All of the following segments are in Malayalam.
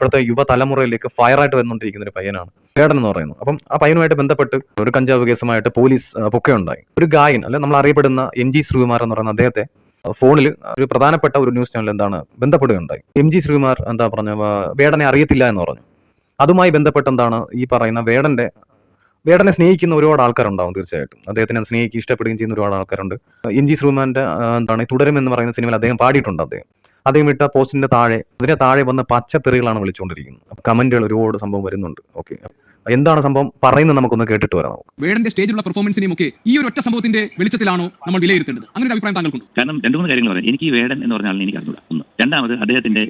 ഇപ്പോഴത്തെ യുവതലമുറയിലേക്ക് ഫയറായിട്ട് വന്നുകൊണ്ടിരിക്കുന്ന ഒരു പയ്യനാണ്. വേടൻ എന്ന് പറയുന്നു അപ്പം ആ പയ്യനുമായിട്ട് ബന്ധപ്പെട്ട് ഒരു കഞ്ചാവ് കേസുമായിട്ട് പോലീസ് പൊക്കെ പൊക്കെയുണ്ടായി. ഒരു ഗായൻ അല്ലെ നമ്മൾ അറിയപ്പെടുന്ന എം ജി ശ്രീകുമാർ എന്ന് പറയുന്ന അദ്ദേഹത്തെ ഫോണിൽ ഒരു പ്രധാനപ്പെട്ട ഒരു ന്യൂസ് ചാനൽ എന്താണ് ബന്ധപ്പെടുകയുണ്ടായി. എം ജി ശ്രീകുമാർ എന്താ പറഞ്ഞ വേടനെ അറിയത്തില്ല എന്ന് പറഞ്ഞു. അതുമായി ബന്ധപ്പെട്ട് എന്താണ് ഈ പറയുന്ന വേടന്റെ വേടനെ സ്നേഹിക്കുന്ന ഒരുപാട് ആൾക്കാരുണ്ടാവും തീർച്ചയായിട്ടും. അദ്ദേഹത്തിനെ സ്നേഹിക്കുക ഇഷ്ടപ്പെടുകയും ചെയ്യുന്ന ഒരുപാട് ആൾക്കാരുണ്ട്. എം ജി ശ്രീമാന്റെ എന്താണ് തുടരും എന്ന് പറയുന്ന സിനിമയിൽ അദ്ദേഹം പാടിയിട്ടുണ്ട് അദ്ദേഹം. അദ്ദേഹം ഇട്ട പോസ്റ്റിന്റെ താഴെ അതിന്റെ താഴെ വന്ന പച്ചത്തെറികളാണ് വിളിച്ചുകൊണ്ടിരിക്കുന്നത്. കമന്റുകൾ ഒരുപാട് സംഭവം വരുന്നുണ്ട്. ഓക്കെ. എന്താണ് സംഭവം? പറയുന്നത് നമുക്കൊന്ന് കേട്ടിട്ട് വരാം വേടന്റെ സ്റ്റേജിലുള്ള പെർഫോമൻസിനെയും ഒക്കെ ഈ ഒരു ഒറ്റ സംഭവത്തിന്റെ വെളിച്ചത്തിലാണോ നമ്മൾ വിലയിരുത്തേണ്ടത്? അങ്ങനെ ഒരു അഭിപ്രായം താങ്കൾക്കുണ്ട്? കാരണം രണ്ട് മൂന്ന് കാര്യങ്ങൾ പറയാം. എനിക്ക് ഈ വേടൻ എന്ന് പറഞ്ഞാൽ എനിക്ക് അറിഞ്ഞൂടാ. ഒന്ന് രണ്ടാമത് അദ്ദേഹത്തിന്റെ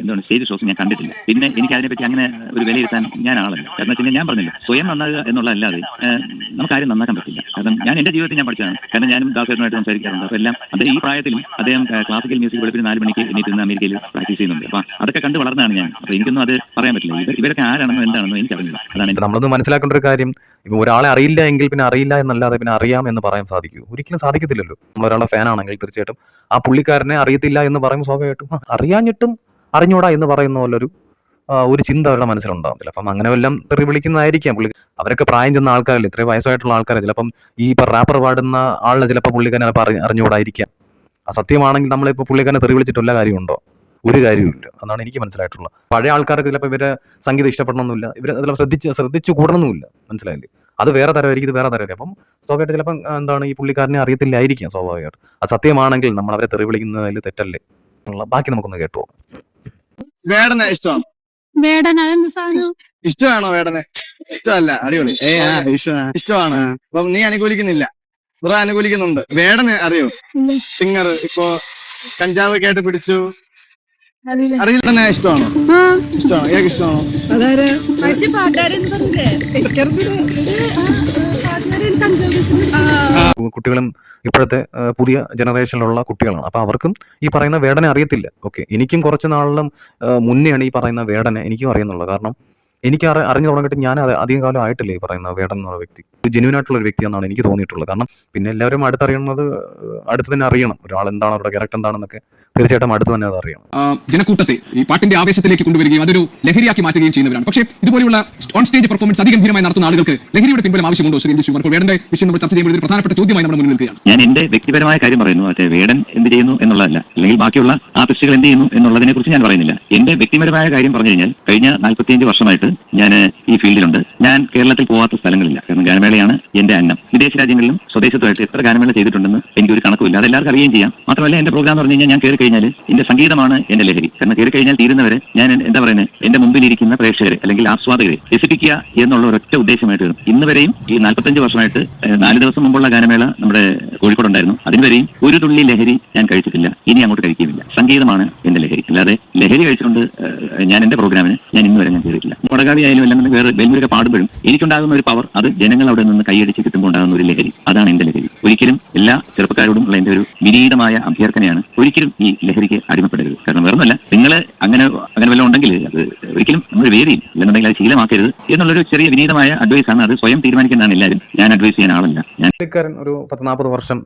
എന്താണ് സ്റ്റേജ് ഷോസ് ഞാൻ കണ്ടിട്ടില്ല. പിന്നെ എനിക്ക് അതിനെപ്പറ്റി അങ്ങനെ ഒരു വിലയിരുത്താൻ ഞാൻ ആളല്ല. കാരണം വെച്ചാൽ ഞാൻ പറഞ്ഞില്ല. സ്വയം നന്നാകുക എന്നുള്ളതല്ലാതെ നമുക്ക് ആരും നന്നാക്കാൻ പറ്റില്ല. കാരണം ഞാൻ എന്റെ ജീവിതത്തിൽ ഞാൻ പഠിച്ചതാണ്. കാരണം ഞാനും ദാസേട്ടനുമായിട്ട് സംസാരിക്കാറുണ്ട്. അപ്പോൾ എല്ലാം അദ്ദേഹം ഈ പ്രായത്തിലും അദ്ദേഹം ക്ലാസിക്കൽ മ്യൂസിക് വെളുപ്പിന് നാല് മണിക്ക് എനിക്ക് ഇന്ന് അമേരിക്കയിൽ പ്രാക്ടീസ് ചെയ്യുന്നുണ്ട്. അപ്പോൾ അതൊക്കെ കണ്ട് വളർന്നതാണ് ഞാൻ. അപ്പോൾ എനിക്കൊന്നും അത് പറയാൻ പറ്റില്ല. ഇവരൊക്കെ ആരാണെന്നോ എന്താണെന്നോ എനിക്ക് അറിയില്ല അതാണ് നമ്മളൊന്ന് മനസ്സിലാക്കേണ്ട ഒരു കാര്യം ഇപ്പൊ ഒരാളെ അറിയില്ല എങ്കിൽ പിന്നെ അറിയില്ല എന്നല്ലാതെ പിന്നെ അറിയാം എന്ന് പറയാൻ സാധിക്കൂ. ഒരിക്കലും സാധിക്കത്തില്ലല്ലോ. നമ്മൾ ഒരാളെ ഫാൻ ആണെങ്കിൽ തീർച്ചയായിട്ടും ആ പുള്ളിക്കാരനെ അറിയത്തില്ല എന്ന് പറയുമ്പോൾ സ്വാഭാവികമായിട്ടും അറിയാഞ്ഞിട്ടും അറിഞ്ഞൂടാ എന്ന് പറയുന്ന പോലൊരു ഒരു ചിന്ത അവരുടെ മനസ്സിലുണ്ടാവത്തില്ല. അപ്പം അങ്ങനെ വല്ലതും തെറി വിളിക്കുന്നതായിരിക്കാം പുള്ളി. അവരൊക്കെ പ്രായം ചെന്ന ആൾക്കാരല്ലേ ഇത്രയും വയസ്സായിട്ടുള്ള ആൾക്കാരെ. ചിലപ്പം ഈ റാപ്പർ പാടുന്ന ആളിനെ ചിലപ്പോൾ പുള്ളിക്കാരനെ ചിലപ്പോൾ അറി അറിഞ്ഞുകൂടായിരിക്കാം. സത്യമാണെങ്കിൽ നമ്മളിപ്പോൾ പുള്ളിക്കാരനെ തെറി വിളിച്ചിട്ട് കാര്യമുണ്ടോ? ഒരു കാര്യമില്ല അതാണ് എനിക്ക് മനസ്സിലായിട്ടുള്ളത്. പഴയ ആൾക്കാർക്ക് ചിലപ്പോൾ ഇവരെ സംഗീതം ഇഷ്ടപ്പെടണമെന്നില്ല ഇവരെ ചിലപ്പോൾ ശ്രദ്ധിച്ച് ശ്രദ്ധിച്ചു കൂടണമെന്നില്ല മനസ്സിലായില്ലേ? അത് വേറെ തരമായിരിക്കും ഇത് വേറെ തരമായിരിക്കും. അപ്പം സ്വാഭാവികമായിട്ട് ചിലപ്പം എന്താണ് ഈ പുള്ളിക്കാരനെ അറിയത്തില്ലായിരിക്കാം സ്വാഭാവികമായിട്ട്. അത് സത്യമാണെങ്കിൽ നമ്മൾ അവരെ തെറി വിളിക്കുന്നതിൽ തെറ്റല്ലേ? ഉള്ള ബാക്കി നമുക്കൊന്ന് കേട്ടു നോക്കാം. വേടനെ ഇഷ്ടമാണ്? വേടൻ അതെന്ത് സാധനം? ഇഷ്ടമാണോ വേടനെ? ഇഷ്ടമല്ല അടിപൊളി. ഇഷ്ടമാണ്. അപ്പം നീ അനുകൂലിക്കുന്നില്ല. ബ്രോ അനുകൂലിക്കുന്നുണ്ട്. വേടനെ അറിയോ? സിംഗർ ഇപ്പോ കഞ്ചാവ് കേട്ട് പിടിച്ചു. ഇഷ്ടമാണോ? ഇഷ്ടമാണോ? ഇഷ്ടമാണോ? കുട്ടികളും ഇപ്പോഴത്തെ പുതിയ ജനറേഷനിലുള്ള കുട്ടികളാണ്. അപ്പൊ അവർക്കും ഈ പറയുന്ന വേടനെ അറിയത്തില്ല. ഓക്കെ എനിക്കും കുറച്ച് നാളിലും മുന്നേയാണ് മുന്നെയാണ് ഈ പറയുന്ന വേടനെ എനിക്കും അറിയുന്നുള്ളൂ. കാരണം എനിക്ക് അറി അറിഞ്ഞു തുടങ്ങിയിട്ട് ഞാൻ അത് അധികം കാലം ആയിട്ടില്ലേ ഈ പറയുന്ന വേടൻ എന്നുള്ള വ്യക്തി. ജെന്യൂൻ ആയിട്ടുള്ള ഒരു വ്യക്തിയാണെന്നാണ് എനിക്ക് തോന്നിയിട്ടുള്ളത്. കാരണം പിന്നെ എല്ലാവരും അടുത്തറിയുന്നത് അടുത്ത് തന്നെ അറിയണം. ഒരാൾ എന്താണ് അവരുടെ ക്യാരക്ടർ എന്താണെന്നൊക്കെ തീർച്ചയായിട്ടും അടുത്ത് തന്നെ അത് അറിയണം. ജനക്കൂട്ടത്തെ ഈ പാട്ടിന്റെ ആവേശത്തിലേക്ക് കൊണ്ടുവരികയും അതൊരു ലഹരിയാക്കി മാറ്റുകയും ചെയ്യുന്നവരാണ്. പക്ഷേ ഇതുപോലെയുള്ള ഓൺ സ്റ്റേജ് പെർഫോമൻസ് അധികം അതിഗംഭീരമായി നടത്തുന്ന ആളുകൾക്ക് ലഹരിയുടെ പിൻബലം ആവശ്യമുണ്ടോ? ശ്രീ ശ്രീകുമാർ? വേടന്റെ വിഷയം നമ്മൾ ചർച്ച ചെയ്യുമ്പോൾ ഒരു പ്രധാനപ്പെട്ട ചോദ്യമായി നമ്മൾ മുന്നിൽ നിൽക്കുകയാണ്. ഞാൻ എന്റെ വ്യക്തിപരമായ കാര്യം പറയുന്നു. മറ്റേ വേടൻ എന്ത് ചെയ്യുന്നു എന്നുള്ളതല്ല. അല്ലെങ്കിൽ ബാക്കിയുള്ള ആർട്ടിസ്റ്റുകൾ എന്ത് ചെയ്യുന്നു എന്നുള്ളതിനെ കുറിച്ച് ഞാൻ പറയുന്നില്ല. എന്റെ വ്യക്തിപരമായ കാര്യം പറഞ്ഞു കഴിഞ്ഞാൽ കഴിഞ്ഞ നാൽപ്പത്തിയഞ്ച് വർഷമായിട്ട് ഞാൻ ഈ ഫീൽഡിലുണ്ട്. ഞാൻ കേരളത്തിൽ പോവാത്ത സ്ഥലങ്ങളില്ല. കാരണം ഗാനമേളയാണ് എന്റെ അന്നം. വിദേശ രാജ്യങ്ങളിലും സ്വദേശത്തുമായിട്ട് എത്ര ഗാനമേള ചെയ്തിട്ടുണ്ടെന്ന് എനിക്കൊരു കണക്കുമില്ല. അത് എല്ലാവർക്കും അറിയുകയും ചെയ്യാം. മാത്രമല്ല എന്റെ പ്രോഗ്രാം എന്ന് പറഞ്ഞു കഴിഞ്ഞാൽ ഞാൻ കയറി കഴിഞ്ഞാൽ എന്റെ സംഗീതമാണ് എന്റെ ലഹരി. കാരണം കയറി കഴിഞ്ഞാൽ തീരുന്നവരെ ഞാൻ എന്താ പറയുന്നത് എന്റെ മുമ്പിലിരിക്കുന്ന പ്രേക്ഷകരെ അല്ലെങ്കിൽ ആസ്വാദകരെ രസിപ്പിക്കുക എന്നുള്ള ഒരൊറ്റ ഉദ്ദേശമായിട്ട് വരും. ഇന്ന് വരെയും ഈ നാൽപ്പത്തഞ്ച് വർഷമായിട്ട് നാല് ദിവസം മുമ്പുള്ള ഗാനമേള നമ്മുടെ കോഴിക്കോട് ഉണ്ടായിരുന്നു അതിനുവരെയും ഒരു തുള്ളി ലഹരി ഞാൻ കഴിച്ചിട്ടില്ല. ഇനി അങ്ങോട്ട് കഴിക്കുകയില്ല സംഗീതമാണ് എന്റെ ലഹരി. അല്ലാതെ ലഹരി കഴിച്ചുകൊണ്ട് ഞാൻ എന്റെ പ്രോഗ്രാമിന് ഞാൻ ഇന്ന് വരെ ഞാൻ കയറിയിട്ടില്ല കൊടകാളി ആയാലും എല്ലാം തന്നെ വേറെ വെല്ലുവിളിയൊക്കെ പാടുമ്പോഴും എനിക്കുണ്ടാകുന്ന ഒരു പവർ അത് ജനങ്ങൾ അവിടെ നിന്ന് കൈയടിച്ച് കിട്ടുമ്പോൾ ഉണ്ടാകുന്ന ഒരു ലഹരി. അതാണ് എന്റെ ലഹരി. ഒരിക്കലും എല്ലാ ചെറുപ്പക്കാരോടും ഉള്ള എന്റെ ഒരു വിനീതമായ അഭ്യർത്ഥനയാണ് ഒരിക്കലും ഈ ലഹരിക്ക് അടിമപ്പെടരുത്. കാരണം വേറൊന്നുമല്ല നിങ്ങൾ അങ്ങനെ അങ്ങനെ വല്ലതും ഉണ്ടെങ്കിൽ അത് ഒരിക്കലും നമ്മൾ വേദി അല്ലെന്നുണ്ടെങ്കിൽ അത് ശീലമാക്കരുത് എന്നുള്ളൊരു ചെറിയ വിനീതമായ അഡ്വൈസ് ആണ്. അത് സ്വയം തീരുമാനിക്കുന്നതാണ് എല്ലാവരും. ഞാൻ അഡ്വൈസ് ചെയ്യാൻ ആളല്ല. ഞാൻ ഒരു പത്ത് നാൽപ്പത് വർഷം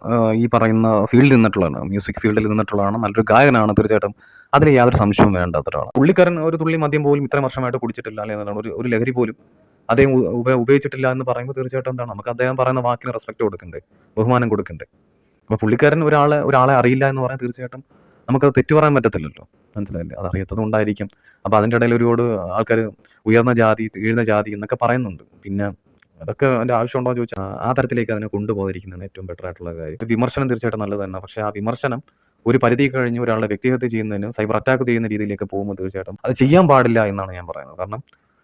ഈ പറയുന്ന ഫീൽഡിൽ നിന്നിട്ടുള്ളതാണ്. മ്യൂസിക് ഫീൽഡിൽ നിന്നിട്ടുള്ളതാണ്. നല്ലൊരു ഗായകനാണ് തീർച്ചയായിട്ടും. അതിൽ യാതൊരു സംശയവും വേണ്ടാത്ത ഒരാളാണ് പുള്ളിക്കാരൻ ഒരു തുള്ളി മദ്യം പോലും ഇത്ര വർഷമായിട്ട് കുടിച്ചിട്ടില്ല അല്ലെങ്കിൽ ഒരു ഒരു ലഹരി പോലും അദ്ദേഹം ഉപയോഗിച്ചിട്ടില്ല എന്ന് പറയുമ്പോൾ തീർച്ചയായിട്ടും എന്താണ്? നമുക്ക് അദ്ദേഹം പറയുന്ന വാക്കിന് റെസ്പെക്ട് കൊടുക്കണ്ടേ? ബഹുമാനം കൊടുക്കണ്ടേ? അപ്പൊ പുള്ളിക്കാരൻ ഒരാളെ ഒരാളെ അറിയില്ല എന്ന് പറയാൻ തീർച്ചയായിട്ടും നമുക്കത് തെറ്റു പറയാൻ പറ്റത്തില്ലല്ലോ. മനസ്സിലായില്ലേ? അത് അറിയാത്തത് കൊണ്ടായിരിക്കും. അപ്പൊ അതിന്റെ ഇടയിൽ ഒരുപാട് ആൾക്കാർ ഉയർന്ന ജാതി വീഴുന്ന ജാതി എന്നൊക്കെ പറയുന്നുണ്ട്. പിന്നെ അതൊക്കെ അതിന്റെ ആവശ്യമുണ്ടോ എന്ന് ചോദിച്ചാൽ ആ തരത്തിലേക്ക് അതിനെ കൊണ്ടുപോകാതിരിക്കുന്നതാണ് ഏറ്റവും ബെറ്റർ ആയിട്ടുള്ള കാര്യം. വിമർശനം തീർച്ചയായിട്ടും നല്ലത് തന്നെ. പക്ഷേ ആ വിമർശനം ഒരു പരിധി കഴിഞ്ഞ് ഒരാളുടെ വ്യക്തിഹത്യ ചെയ്യുന്നതിനും സൈബർ അറ്റാക്ക് ചെയ്യുന്ന രീതിയിലേക്ക് പോകുമ്പോൾ തീർച്ചയായിട്ടും അത് ചെയ്യാൻ പാടില്ല എന്നാണ് ഞാൻ പറയുന്നത്. കാരണം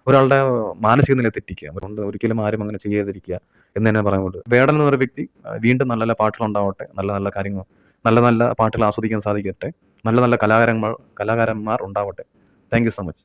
ഒരാളുടെ മാനസിക നില തെറ്റിക്കുക അതുകൊണ്ട് ഒരിക്കലും ആരും അങ്ങനെ ചെയ്യാതിരിക്കുക എന്ന് തന്നെ പറയുന്നത്. വേടൻ എന്ന ഒരു വ്യക്തി വീണ്ടും നല്ല നല്ല പാട്ടുകൾ ഉണ്ടാവട്ടെ നല്ല നല്ല കാര്യങ്ങൾ നല്ല നല്ല പാട്ടുകൾ ആസ്വദിക്കാൻ സാധിക്കട്ടെ. നല്ല നല്ല കലാകാരന്മാർ കലാകാരന്മാർ ഉണ്ടാവട്ടെ. Thank you so much